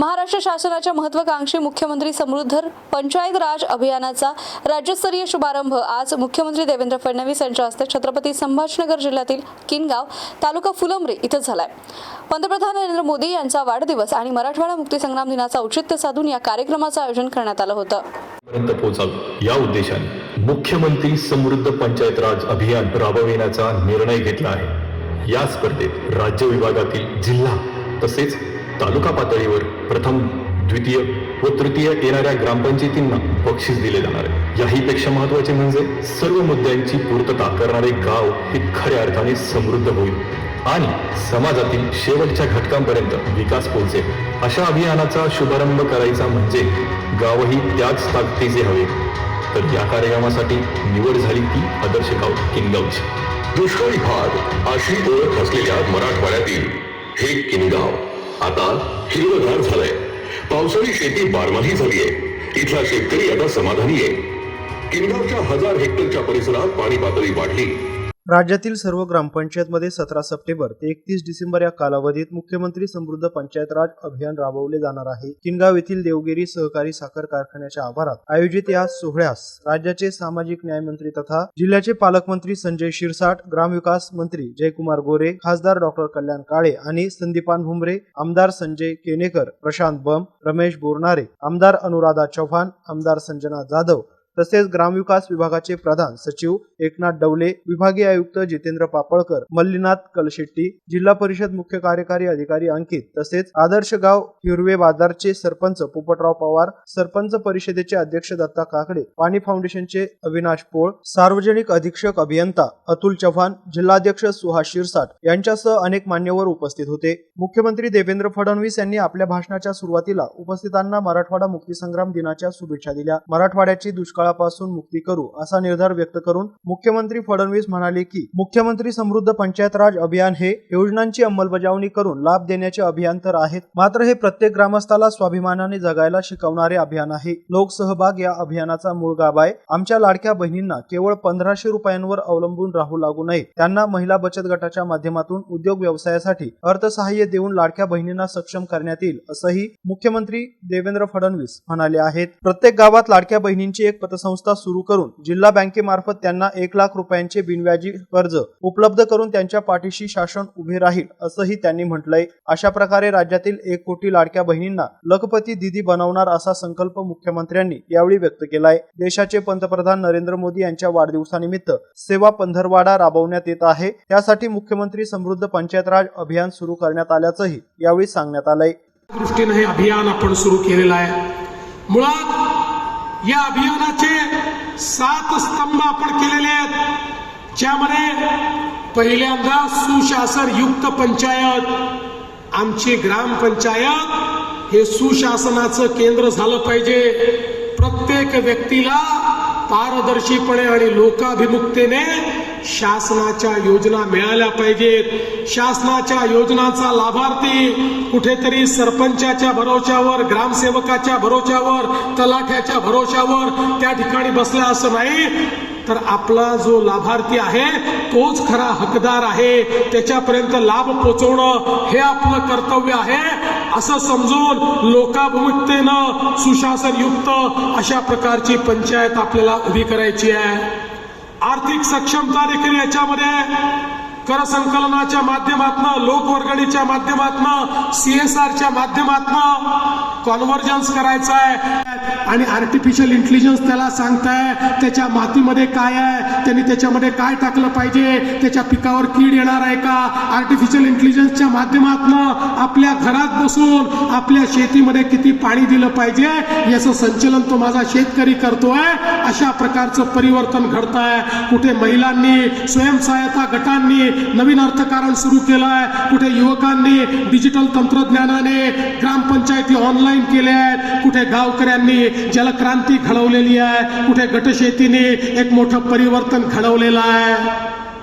महाराष्ट्र शासनाच्या महत्वाकांक्षी मुख्यमंत्री समृद्ध पंचायत राज अभियानाचा राज्यस्तरीय शुभारंभ आज मुख्यमंत्री देवेंद्र फडणवीस यांच्या हस्ते छत्रपती संभाजीनगर जिल्ह्यातील किनगाव तालुका फुलंब्री इथं झालाय. पंतप्रधान नरेंद्र मोदी यांचा वाढदिवस आणि मराठवाडा मुक्तीसंग्राम दिनाचं औचित्य साधून या कार्यक्रमाचं आयोजन करण्यात आलं होतं. या उद्देशाने मुख्यमंत्री समृद्ध पंचायत राज अभियान राबविण्याचा निर्णय घेतला आहे. या स्पर्धेत राज्य विभागातील जिल्हा तसेच तालुका पातळीवर प्रथम द्वितीय व तृतीय येणाऱ्या ग्रामपंचायतींना बक्षीस दिले जाणार आहे. याही पेक्षा महत्त्वाचे म्हणजे सर्व मुद्द्यांची पूर्तता करणारे गाव हे खऱ्या अर्थाने समृद्ध होईल आणि समाजातील शेवटच्या घटकांपर्यंत विकास पोहोचेल. अशा अभियानाचा शुभारंभ करायचा म्हणजे गावही त्याच ताकदीचे हवे. तर या कार्यक्रमासाठी निवड झाली ती आदर्श गाव किनगावची. दुष्काळी भाग अशी ओळख असलेल्या मराठवाड्यातील हे किनगाव. आता हिरवगार झालंय. पावसाळी शेती बारमाही झालीय. इथला शेतकरी आता समाधानी आहे. किनगावच्या हजार हेक्टरच्या परिसरात पाणी पातळी वाढली. राज्यातील सर्व ग्रामपंचायतमध्ये सतरा सप्टेंबर ते एकतीस डिसेंबर या कालावधीत मुख्यमंत्री समृद्ध पंचायत राज अभियान राबवले जाणार आहे. किनगाव येथील देवगिरी सहकारी साखर कारखान्याच्या आभारात आयोजित या सोहळ्यास राज्याचे सामाजिक न्याय मंत्री तथा जिल्ह्याचे पालकमंत्री संजय शिरसाट ग्रामविकास मंत्री जयकुमार गोरे खासदार डॉक्टर कल्याण काळे आणि संदीपान भुमरे आमदार संजय केनेकर प्रशांत बम रमेश बोरनारे आमदार अनुराधा चव्हाण आमदार संजना जाधव तसेच ग्रामविकास विभागाचे प्रधान सचिव एकनाथ डवले विभागीय आयुक्त जितेंद्र पापळकर मल्लीनाथ कलशेट्टी जिल्हा परिषद मुख्य कार्यकारी अधिकारी अंकित तसेच आदर्श गाव हिरवे बाजारचे सरपंच पोपटराव पवार सरपंच परिषदेचे अध्यक्ष दत्ता काकडे पाणी फाउंडेशनचे अविनाश पोळ सार्वजनिक अधीक्षक अभियंता अतुल चव्हाण जिल्हाध्यक्ष सुहास शिरसाट यांच्यासह अनेक मान्यवर उपस्थित होते. मुख्यमंत्री देवेंद्र फडणवीस यांनी आपल्या भाषणाच्या सुरुवातीला उपस्थितांना मराठवाडा मुक्तीसंग्राम दिनाच्या शुभेच्छा दिल्या. मराठवाड्याची दुष्काळ दुष्काळापासून मुक्ती करू असा निर्धार व्यक्त करून मुख्यमंत्री फडणवीस म्हणाले की मुख्यमंत्री समृद्ध पंचायत राज अभियान हे योजनांची अंमलबजावणी करून लाभ देण्याचे अभियान तर आहेत मात्र हे प्रत्येक ग्रामस्थाला स्वाभिमानाने जगायला शिकवणारे अभियान आहे. लोकसहभाग या अभियानाचा मूळ गाभा आहे. आमच्या लाडक्या बहिणींना केवळ पंधराशे रुपयांवर अवलंबून राहू लागू नये. त्यांना महिला बचत गटाच्या माध्यमातून उद्योग व्यवसायासाठी अर्थसहाय्य देऊन लाडक्या बहिणींना सक्षम करण्यात येईल असंही मुख्यमंत्री देवेंद्र फडणवीस म्हणाले आहेत. प्रत्येक गावात लाडक्या बहिणींची एक पतसंस्था सुरू करून जिल्हा बँकेमार्फत त्यांना एक लाख रुपयांचे बिनव्याजी कर्ज उपलब्ध करून त्यांच्या पाठीशी शासन उभे राहील असंही त्यांनी म्हटलंय. अशा प्रकारे राज्यातील एक कोटी लाडक्या बहिणींना लखपती दिदी बनवणार असा संकल्प मुख्यमंत्र्यांनी यावेळी व्यक्त केलाय. देशाचे पंतप्रधान नरेंद्र मोदी यांच्या वाढदिवसानिमित्त सेवा पंधरवाडा राबवण्यात येत आहे. त्यासाठी मुख्यमंत्री समृद्ध पंचायत राज अभियान सुरू करण्यात आल्याचंही यावेळी सांगण्यात आलंय. दृष्टीने हे अभियान आपण सुरू केलेलं आहे. मुळात या अभियानाचे सात स्तंभ आपण केलेले आहेत ज्यामध्ये पहिल्यांदा सुशासन युक्त पंचायत आमची ग्रामपंचायत हे सुशासनाचं केंद्र झालं पाहिजे. प्रत्येक व्यक्तीला पारदर्शीपणे आणि लोकाभिमुखतेने शासनाच्या योजना मिळाल्या पाहिजेत. शासनाच्या योजनांचा लाभार्थी कुठेतरी सरपंचाच्या भरोशावर ग्रामसेवकाच्या भरोशावर तलाठ्याच्या भरोशावर त्या ठिकाणी बसला असं नाही तर आपला जो लाभार्थी आहे तोच खरा हकदार आहे. त्याच्यापर्यंत लाभ पोचवणं हे आपलं कर्तव्य आहे. असं समजून लोकाभिमुखतेनं सुशासनयुक्त अशा प्रकारची पंचायत आपल्याला उभी करायची आहे. आर्थिक सक्षमता देखील याच्यामध्ये कर संकलनाच्या माध्यमातनं लोकवर्गणीच्या माध्यमातून सीएसआरच्या माध्यमातून कॉन्व्हर्जन्स करायचं आहे आणि आर्टिफिशियल इंटेलिजन्स त्याला सांगताय त्याच्या मातीमध्ये काय आहे त्यांनी त्याच्यामध्ये काय टाकलं पाहिजे त्याच्या पिकावर कीड येणार आहे का? आर्टिफिशियल इंटेलिजन्सच्या माध्यमातून आपल्या घरात बसून आपल्या शेतीमध्ये किती पाणी दिलं पाहिजे याचं संचलन तो माझा शेतकरी करतोय अशा प्रकारचं परिवर्तन घडत आहे कुठे महिलांनी स्वयंसहायता गटांनी नवीन अर्थकारण सुरू केलं आहे कुठे युवकांनी डिजिटल तंत्रज्ञानाने ग्रामपंचायती ऑनलाईन केल्या आहेत. कुठे गावकऱ्यांनी जलक्रांती घडवलेली आहे. कुठे गटशेतीने एक मोठं परिवर्तन घडवलेलं आहे.